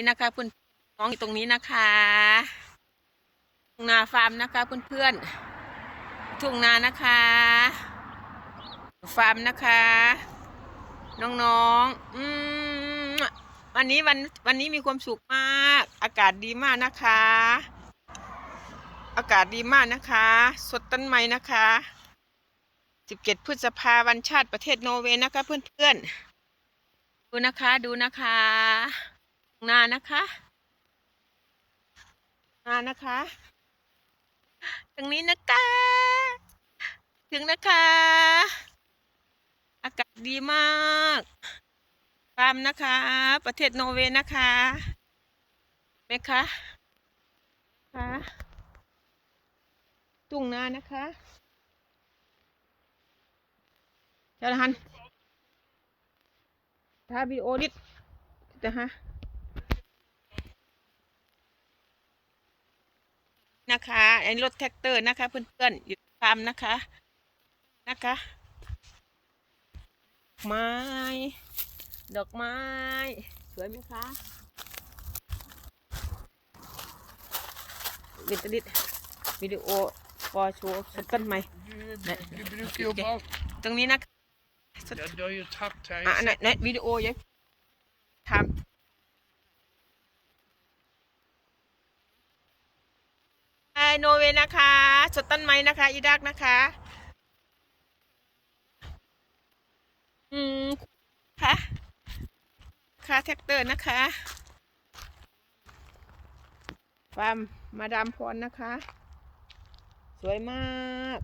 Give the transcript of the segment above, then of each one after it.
นี่นะคะเพื่อนน้องอยู่ตรงนี้นะคะทุ่งนาฟาร์มนะคะเพื่อนๆทุ่งนานะคะ ฟาร์มนะคะ น้องๆอืมวันนี้วันวันนี้มีความสุขมาก อากาศดีมากนะคะ อากาศดีมากนะคะ สดต้นไม้นะคะ17พฤษภาวันชาติประเทศโนเวย์นะคะเพื่อนๆดูนะคะดูนะคะ นานะคะนานะคะ ตรงนี้นะคะ ถึงนะคะ อากาศดีมากฟาร์มนะคะ ประเทศนอร์เวย์นะคะไหมคะคะทุ่งนานะคะเจ้าหันถ้าวิดีโอนิดจะฮะ นะคะอันนี้รถแท็กเตอร์นะคะ เพื่อนๆอยู่ฟาร์มนะคะนะคะ ไม้ ดอกไม้ สวยไหมคะวิดดิดวิดีโอพอโชว์สดต้นไม้ Du, du bruker jo bak... ตรงนี้นะคะสด Ja, du har ju tatt her. อะไหนไหนวิดีโอยังทำไอ โนเวนะคะสดต้นไม้นะคะ อีดักนะคะ อืมค่ะค่ะแท็กเตอร์นะคะฟาร์มมาดามพรนะคะ สวยมาก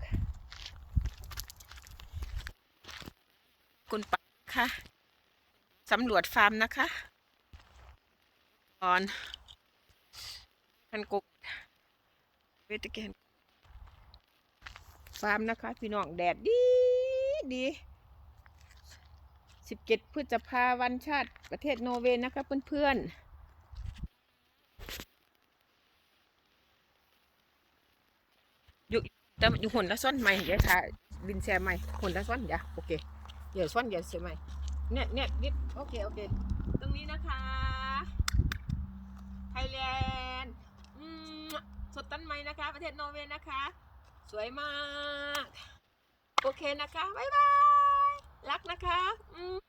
คุณปักค่ะสำรวจฟาร์มนะคะก่อนคันกุก เวทเกนฟาร์มนะคะ พี่น้องแดดดีดีสิบเจ็ดพฤษภาวันชาติประเทศโนเวย์นะคะเพื่อนๆอยู่แต่อยู่หุ่นละส้นใหม่เดี๋ยวถ่ายบินแชร์ใหม่หุ่นละส้นเดี๋ยวโอเคเดี๋ยวส้นเดี๋ยวใช่ไหม่เนี่ยเนี่ยนิดโอเคโอเค ตรงนี้นะคะ ไทยแลนด์อืม นไมนะคะ ประเทศนอร์เวย์นะคะ สวยมาก โอเคนะคะ บ๊ายบาย รักนะคะ อืม